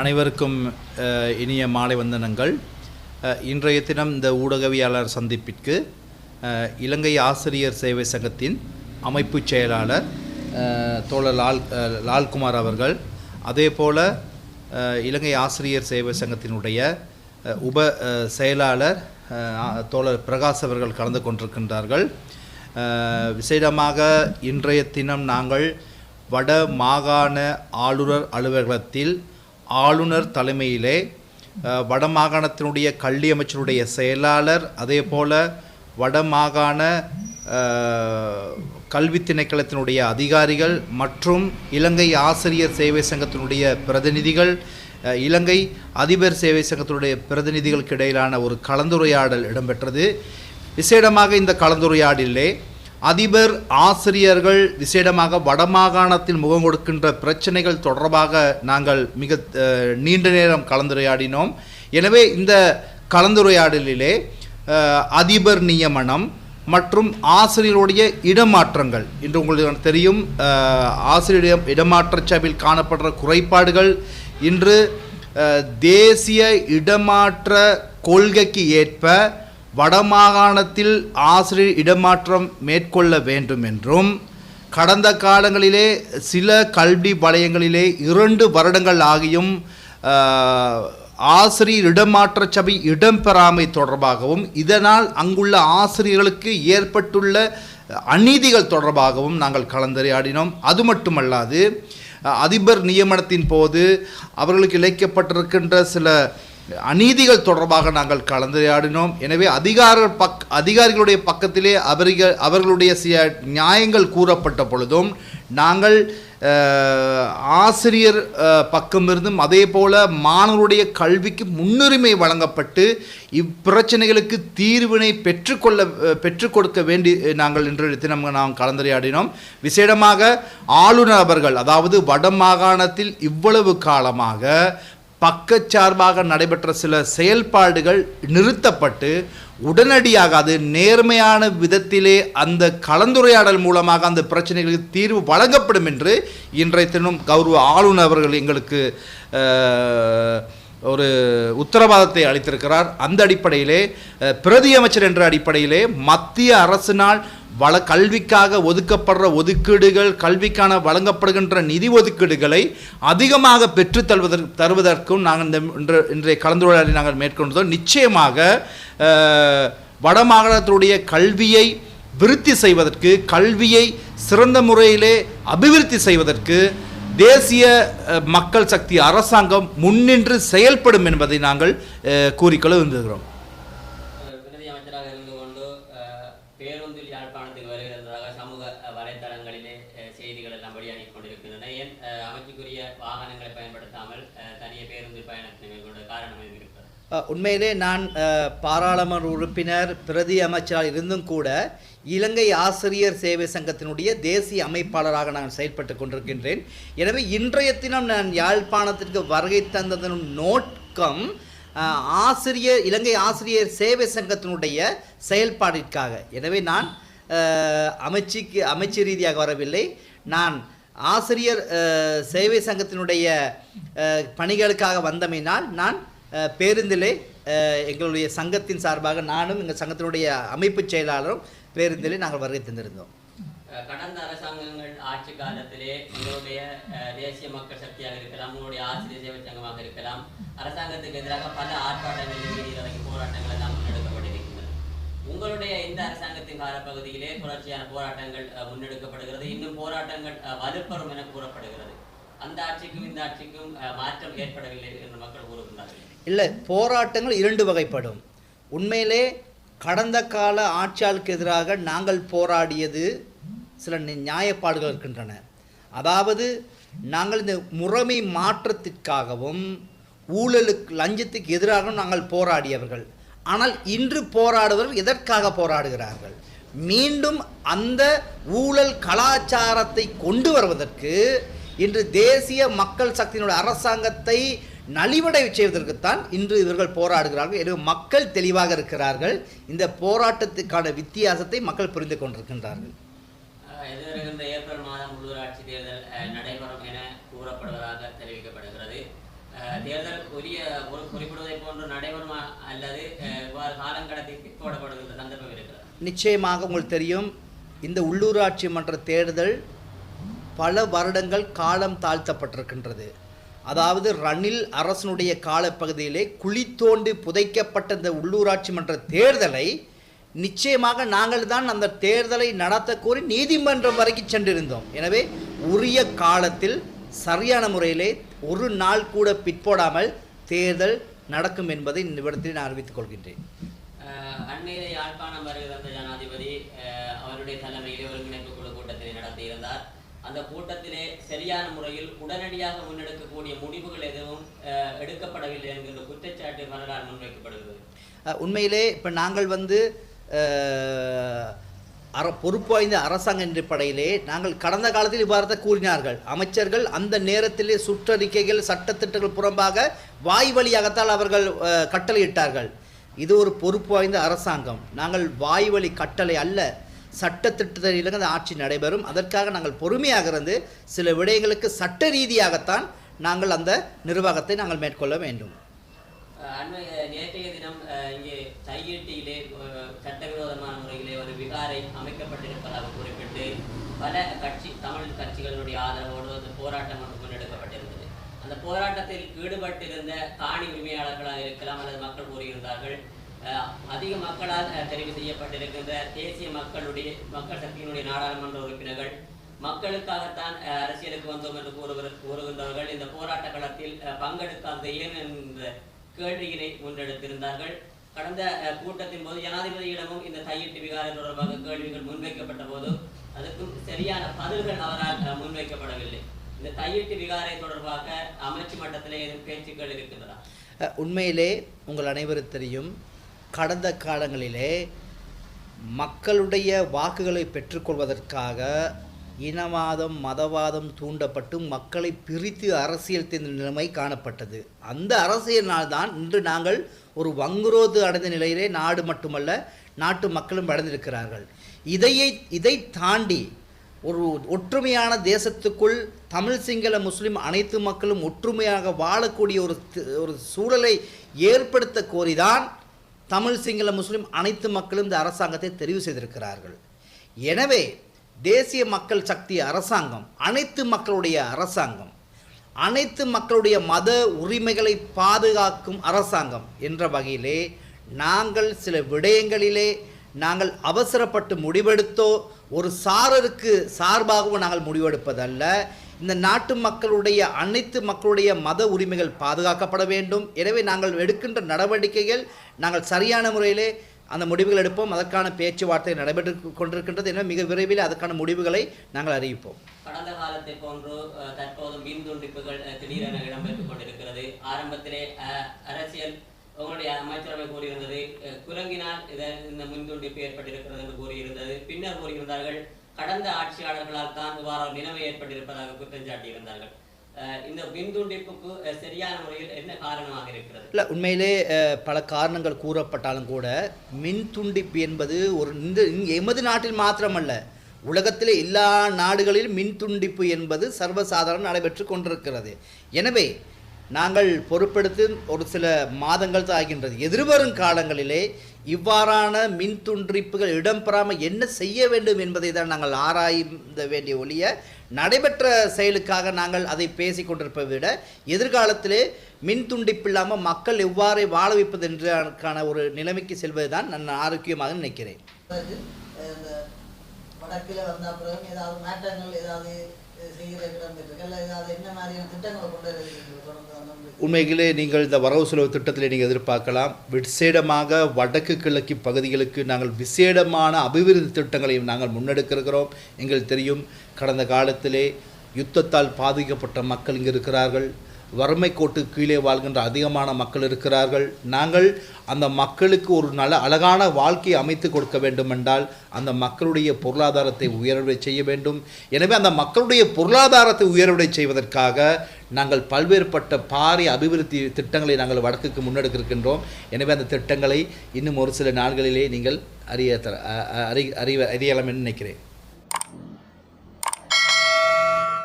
அனைவருக்கும் இனிய மாலை வந்தனங்கள். இன்றைய தினம் இந்த ஊடகவியாளர் சந்திப்பிற்கு இலங்கை ஆசிரியர் சேவை சங்கத்தின் அமைப்புச் செயலாளர் தோழர் லால் லால்குமார் அவர்கள் அதே போல இலங்கை ஆசிரியர் சேவை சங்கத்தினுடைய உப செயலாளர் தோழர் பிரகாஷ் அவர்கள் கலந்து கொண்டிருக்கின்றார்கள். விசேடமாக இன்றைய தினம் நாங்கள் வட மாகாண ஆளுநர் அலுவலகத்தில் ஆளுநர் தலைமையிலே வடமாகாணத்தினுடைய கல்வி அமைச்சருடைய செயலாளர் அதே போல் வடமாகாண கல்வி திணைக்களத்தினுடைய அதிகாரிகள் மற்றும் இலங்கை ஆசிரியர் சேவை சங்கத்தினுடைய பிரதிநிதிகள் இலங்கை அதிபர் சேவை சங்கத்தினுடைய பிரதிநிதிகளுக்கு இடையிலான ஒரு கலந்துரையாடல் இடம்பெற்றது. விசேடமாக இந்த கலந்துரையாடலிலே அதிபர் ஆசிரியர்கள் விசேடமாக வடமாகாணத்தில் முகம் கொடுக்கின்ற பிரச்சனைகள் தொடர்பாக நாங்கள் மிக நீண்ட நேரம் கலந்துரையாடினோம். எனவே இந்த கலந்துரையாடலிலே அதிபர் நியமனம் மற்றும் ஆசிரியருடைய இடமாற்றங்கள் இன்று உங்களுக்கு தெரியும். ஆசிரியர் இடமாற்ற சபையில் காணப்படுற குறைபாடுகள் இன்று தேசிய இடமாற்ற கொள்கைக்கு ஏற்ப வடமாகாணத்தில் ஆசிரியர் இடமாற்றம் மேற்கொள்ள வேண்டும் என்றும் கடந்த காலங்களிலே சில கல்வி வலயங்களிலே இரண்டு வருடங்கள் ஆகியும் ஆசிரியர் இடமாற்ற சபை இடம்பெறாமை தொடர்பாகவும் இதனால் அங்குள்ள ஆசிரியர்களுக்கு ஏற்பட்டுள்ள அநீதிகள் தொடர்பாகவும் நாங்கள் கலந்துரையாடினோம். அது மட்டுமல்லாது அதிபர் நியமனத்தின் போது அவர்களுக்கு இழைக்கப்பட்டிருக்கின்ற சில அநீதிகள் தொடர்பாக நாங்கள் கலந்துரையாடினோம். எனவே அதிகார பக் அதிகாரிகளுடைய பக்கத்திலே அவர்கள் அவர்களுடைய சில நியாயங்கள் கூறப்பட்ட பொழுதும் நாங்கள் ஆசிரியர் பக்கமிருந்தும் அதே போல் மாணவருடைய கல்விக்கு முன்னுரிமை வழங்கப்பட்டு இப்பிரச்சனைகளுக்கு தீர்வினை பெற்றுக்கொள்ள பெற்றுக் கொடுக்க வேண்டி நாங்கள் இன்றைய தினம் நாம் கலந்துரையாடினோம். விசேடமாக ஆளுநர் அவர்கள் அதாவது வட மாகாணத்தில் இவ்வளவு காலமாக பக்கச்சார்பாக நடைபெற்ற சில செயல்பாடுகள் நிறுத்தப்பட்டு உடனடியாக அது நேர்மையான விதத்திலே அந்த கலந்துரையாடல் மூலமாக அந்த பிரச்சனைகளுக்கு தீர்வு வழங்கப்படும் என்று இன்றைய தினம் கௌரவ ஆளுநர் அவர்கள் எங்களுக்கு ஒரு உத்தரவாதத்தை அளித்திருக்கிறார். அந்த அடிப்படையிலே பிரதியமைச்சர் பிரதி அமைச்சர் என்ற அடிப்படையிலே மத்திய அரசினால் வள கல்விக்காக ஒதுக்கப்படுற ஒதுக்கீடுகள் கல்விக்கான வழங்கப்படுகின்ற நிதி ஒதுக்கீடுகளை அதிகமாக பெற்றுத் தருவதற்கு தருவதற்கும் நாங்கள் இந்த இன்று இன்றைய கலந்துரையாடலை நாங்கள் மேற்கொண்டோம் நிச்சயமாக வடமாகாணத்தினுடைய கல்வியை விருத்தி செய்வதற்கு கல்வியை சிறந்த முறையிலே அபிவிருத்தி செய்வதற்கு தேசிய மக்கள் சக்தி அரசாங்கம் முன்னின்று செயல்படும் என்பதை நாங்கள் கூறிக்கொள்ள விரும்புகிறோம் பிரதி அமைச்சராக இருந்து கொண்டு அஹ், பேருந்தில் யாழ்ப்பாணத்துக்கு வருகிறதாக சமூக அஹ், வலைத்தளங்களிலே செய்திகள் எல்லாம் வெளியாகி கொண்டிருக்கின்றன. ஏன் அமைச்சுக்குரிய வாகனங்களை பயன்படுத்தாமல் தனிய பேருந்து பயணத்தை மேற்கொண்ட காரணம் இருக்கிறது உண்மையிலே நான் பாராளுமன்ற உறுப்பினர் பிரதி அமைச்சராக இருந்தும் கூட இலங்கை ஆசிரியர் சேவை சங்கத்தினுடைய தேசிய அமைப்பாளராக நான் செயல்பட்டு கொண்டிருக்கின்றேன். எனவே இன்றைய தினம் நான் யாழ்ப்பாணத்திற்கு வருகை தந்ததன் நோக்கம் ஆசிரியர் இலங்கை ஆசிரியர் சேவை சங்கத்தினுடைய செயல்பாட்டிற்காக. எனவே நான் அமைச்சிக்கு அமைச்சு ரீதியாக வரவில்லை. நான் ஆசிரியர் சேவை சங்கத்தினுடைய பணிகளுக்காக வந்தமையினால் நான் பேருந்திலே எங்களுடைய சங்கத்தின் சார்பாக நானும் எங்கள் சங்கத்தினுடைய அமைப்புச் செயலாளரும் பேருந்திலே நாங்கள் வருகை தந்திருந்தோம். கடந்த அரசாங்கங்கள் ஆட்சி காலத்திலே உங்களுடைய தேசிய மக்கள் சக்தியாக இருக்கலாம் உங்களுடைய ஆசிரியர் சேவை சங்கமாக இருக்கலாம் அரசாங்கத்துக்கு எதிராக பல ஆர்ப்பாட்டங்கள் வீதியில் போராட்டங்களை போராட்டங்கள் எல்லாம் முன்னெடுக்கப்பட்டிருக்கின்றன. உங்களுடைய இந்த அரசாங்கத்தின் காலப்பகுதியிலே தொடர்ச்சியான போராட்டங்கள் முன்னெடுக்கப்படுகிறது. இன்னும் போராட்டங்கள் வலுப்பெறும் என கூறப்படுகிறது. அந்த ஆட்சிக்கும் இந்த ஆட்சிக்கும் மாற்றம் ஏற்படவில்லை என்று மக்கள் கூறுகின்றார்கள். இல்லை போராட்டங்கள் இரண்டு வகைப்படும். உண்மையிலே கடந்த கால ஆட்சியாளுக்கு எதிராக நாங்கள் போராடியது சில நியாயப்பாடுகள் இருக்கின்றன. அதாவது நாங்கள் இந்த முறைமை மாற்றத்திற்காகவும் ஊழலுக்கு லஞ்சத்துக்கு எதிராகவும் நாங்கள் போராடியவர்கள். ஆனால் இன்று போராடுவர்கள் எதற்காக போராடுகிறார்கள்? மீண்டும் அந்த ஊழல் கலாச்சாரத்தை கொண்டு வருவதற்கு இன்று தேசிய மக்கள் சக்தியினுடைய அரசாங்கத்தை நலிவடை செய்வதற்குத்தான் இன்று இவர்கள் போராடுகிறார்கள். எனவே மக்கள் தெளிவாக இருக்கிறார்கள். இந்த போராட்டத்துக்கான வித்தியாசத்தை மக்கள் புரிந்து கொண்டிருக்கின்றார்கள். ஏப்ரல் மாதம் உள்ளூராட்சி தேர்தல் நடைபெறும் என கூறப்படுவதாக தெரிவிக்கப்படுகிறது. தேர்தல் உரிய ஒரு குறிப்பிடுவதை போன்று நடைபெறுமா அல்லது காலம் இவ்வாறு போடப்படுகின்ற சந்தர்ப்பம் இருக்கிறது. நிச்சயமாக உங்களுக்கு தெரியும் இந்த உள்ளூராட்சி மன்ற தேர்தல் பல வருடங்கள் காலம் தாழ்த்தப்பட்டிருக்கின்றது. அதாவது ரணில் அரசனுடைய காலப்பகுதியிலே குழி தோண்டி புதைக்கப்பட்ட இந்த உள்ளூராட்சி மன்ற தேர்தலை நிச்சயமாக நாங்கள் தான் அந்த தேர்தலை நடத்த கோரி நீதிமன்றம் வரைக்கும் சென்றிருந்தோம். எனவே உரிய காலத்தில் சரியான முறையிலே ஒரு நாள் கூட பிற்போடாமல் தேர்தல் நடக்கும் என்பதை இந்த இடத்தில் நான் அறிவித்துக் கொள்கின்றேன். அண்மையிலே யாழ்ப்பாணம் வருகை தந்த ஜனாதிபதி அவருடைய தலைமையிலே ஒருங்கிணைப்பு குழு கூட்டத்தை நடத்தியிருந்தார். அந்த கூட்டத்திலே சரியான முறையில் உடனடியாக முன்னெடுக்கக்கூடிய முடிவுகள் எதுவும் எடுக்கப்படவில்லை என்கின்ற குற்றச்சாட்டு வரலாறு முன்வைக்கப்படுகிறது. உண்மையிலே இப்போ நாங்கள் வந்து அற அர பொறுப்பு வாய்ந்த அரசாங்க அடிப்படையிலே நாங்கள் கடந்த காலத்தில் இவ்வாறு தான் கூறினார்கள். அமைச்சர்கள் அந்த நேரத்திலே சுற்றறிக்கைகள் சட்டத்திட்டங்கள் புறம்பாக வாய் வழியாகத்தான் அவர்கள் கட்டளையிட்டார்கள். இது ஒரு பொறுப்பு வாய்ந்த அரசாங்கம். நாங்கள் வாய் வழி கட்டளை அல்ல சட்டத்திட்டத்தில் அந்த ஆட்சி நடைபெறும். அதற்காக நாங்கள் பொறுமையாக இருந்து சில விடயங்களுக்கு சட்ட ரீதியாகத்தான் நாங்கள் அந்த நிர்வாகத்தை நாங்கள் மேற்கொள்ள வேண்டும். நேற்றைய தினம் இங்கே தையீட்டியிலே சட்டவிரோதமான முறையிலே அமைக்கப்பட்டிருப்பதாக குறிப்பிட்டு பல கட்சி தமிழ் கட்சிகளுடைய ஆதரவோடு அந்த போராட்டம் ஒன்று முன்னெடுக்கப்பட்டிருந்தது. அந்த போராட்டத்தில் ஈடுபட்டிருந்த காணி உரிமையாளர்களாக இருக்கலாம் அல்லது மக்கள் கூறியிருந்தார்கள். அதிக மக்களால் தெரிவு செய்யப்பட்டிருக்கின்ற தேசிய மக்களுடைய மக்கள் சக்தியினுடைய நாடாளுமன்ற உறுப்பினர்கள் மக்களுக்காகத்தான் அரசியலுக்கு வந்தோம் என்று கூறுகிற கூறுகின்றவர்கள். இந்த போராட்ட களத்தில் பங்கெடுக்காத ஏன் என்ற கேள்வியினை முன்னெடுத்திருந்தார்கள். கடந்த கூட்டத்தின் போது ஜனாதிபதியிடமும் இந்த தையிட்டு விகாரம் தொடர்பாக கேள்விகள் முன்வைக்கப்பட்ட போது அதுக்கும் சரியான பதில்கள் அவரால் முன்வைக்கப்படவில்லை. இந்த தையிட்டு விகாரை தொடர்பாக அமைச்சு மட்டத்திலே எதுவும் பேச்சுக்கள் இருக்கின்றதா? உண்மையிலே உங்கள் அனைவரும் தெரியும் கடந்த காலங்களிலே மக்களுடைய வாக்குகளை பெற்றுக்கொள்வதற்காக இனவாதம் மதவாதம் தூண்டப்பட்டு மக்களை பிரித்து அரசியல் செய்த நிலைமை காணப்பட்டது. அந்த அரசியலினால்தான் இன்று நாங்கள் ஒரு வங்குரோது அடைந்த நிலையிலே நாடு மட்டுமல்ல நாட்டு மக்களும் அடைந்திருக்கிறார்கள். இதையை இதை தாண்டி ஒரு ஒற்றுமையான தேசத்துக்குள் தமிழ் சிங்கள முஸ்லிம் அனைத்து மக்களும் ஒற்றுமையாக வாழக்கூடிய ஒரு ஒரு சூழலை ஏற்படுத்த கோரிதான் தமிழ் சிங்கள முஸ்லிம் அனைத்து மக்களும் இந்த அரசாங்கத்தை தெரிவு செய்திருக்கிறார்கள். எனவே தேசிய மக்கள் சக்தி அரசாங்கம் அனைத்து மக்களுடைய அரசாங்கம் அனைத்து மக்களுடைய மத உரிமைகளை பாதுகாக்கும் அரசாங்கம் என்ற வகையிலே நாங்கள் சில விடயங்களிலே நாங்கள் அவசரப்பட்டு முடிவெடுத்தோ ஒரு சாரருக்கு சார்பாகவும் நாங்கள் முடிவெடுப்பதல்ல. இந்த நாட்டு மக்களுடைய அனைத்து மக்களுடைய மத உரிமைகள் பாதுகாக்கப்பட வேண்டும். எனவே நாங்கள் எடுக்கின்ற நடவடிக்கைகள் நாங்கள் சரியான முறையிலே அந்த முடிவுகள் எடுப்போம். அதற்கான பேச்சுவார்த்தை நடைபெற்று கொண்டிருக்கின்றது எனவே மிக விரைவில் அதற்கான முடிவுகளை நாங்கள் அறிவிப்போம். கடந்த காலத்தை போன்று தற்போது மின் துண்டிப்புகள் திடீரென இடம்பெற்றுக் கொண்டிருக்கிறது. ஆரம்பத்திலே அஹ், அரசியல் உங்களுடைய அமைச்சரவை கூறியிருந்தது. குரங்கினால் இத இந்த மின் துண்டிப்பு ஏற்பட்டிருக்கிறது என்று கூறியிருந்தது. பின்னர் கூறியிருந்தார்கள் கடந்த ஆட்சியாளர்களால் தான் இவ்வாறு நிலைமை ஏற்பட்டிருப்பதாக குற்றம் சாட்டியிருந்தார்கள். இல்லை உண்மையிலே பல காரணங்கள் கூறப்பட்டாலும் கூட மின் துண்டிப்பு என்பது ஒரு இந்த எமது நாட்டில் மாத்திரமல்ல. உலகத்திலே எல்லா நாடுகளிலும் மின் துண்டிப்பு என்பது சர்வசாதாரண நடைபெற்று கொண்டிருக்கிறது. எனவே நாங்கள் பொறுப்பெடுத்து ஒரு சில மாதங்கள் தான் ஆகின்றது எதிர்வரும் காலங்களிலே இவ்வாறான மின் துண்டிப்புகள் இடம்பெறாமல் என்ன செய்ய வேண்டும் என்பதை தான் நாங்கள் ஆராய்ந்த வேண்டிய ஒழிய நடைபெற்ற செயலுக்காக நாங்கள் அதை பேசி கொண்டிருப்பதை விட எதிர்காலத்திலே மின் துண்டிப்பு இல்லாமல் மக்கள் எவ்வாறு வாழ வைப்பது என்றான ஒரு நிலைமைக்கு செல்வது தான் நான் ஆரோக்கியமாக நினைக்கிறேன். வடக்கில் வந்த பிறகு ஏதாவது மாற்றங்கள் ஏதாவது உண்மைகளே உண்மையிலே நீங்கள் இந்த வரவு செலவு திட்டத்தில் நீங்கள் எதிர்பார்க்கலாம். விசேடமாக வடக்கு கிழக்கு பகுதிகளுக்கு நாங்கள் விசேடமான அபிவிருத்தி திட்டங்களையும் நாங்கள் முன்னெடுக்கிறோம் எங்களுக்கு தெரியும் கடந்த காலத்திலே யுத்தத்தால் பாதிக்கப்பட்ட மக்கள் இங்கே இருக்கிறார்கள். வறுமை கோட்டு கீழே வாழ்கின்ற அதிகமான மக்கள் இருக்கிறார்கள். நாங்கள் அந்த மக்களுக்கு ஒரு நல்ல அழகான வாழ்க்கையை அமைத்து கொடுக்க வேண்டுமென்றால் அந்த மக்களுடைய பொருளாதாரத்தை உயர்வை செய்ய வேண்டும். எனவே அந்த மக்களுடைய பொருளாதாரத்தை உயர்வடை செய்வதற்காக நாங்கள் பல்வேறுபட்ட பாரிய அபிவிருத்தி திட்டங்களை நாங்கள் வடக்குக்கு முன்னெடுக்க இருக்கின்றோம் எனவே அந்த திட்டங்களை இன்னும் ஒரு சில நாள்களிலே நீங்கள் அறிய அறி அறிவ அறியலாம் என்று நினைக்கிறேன்.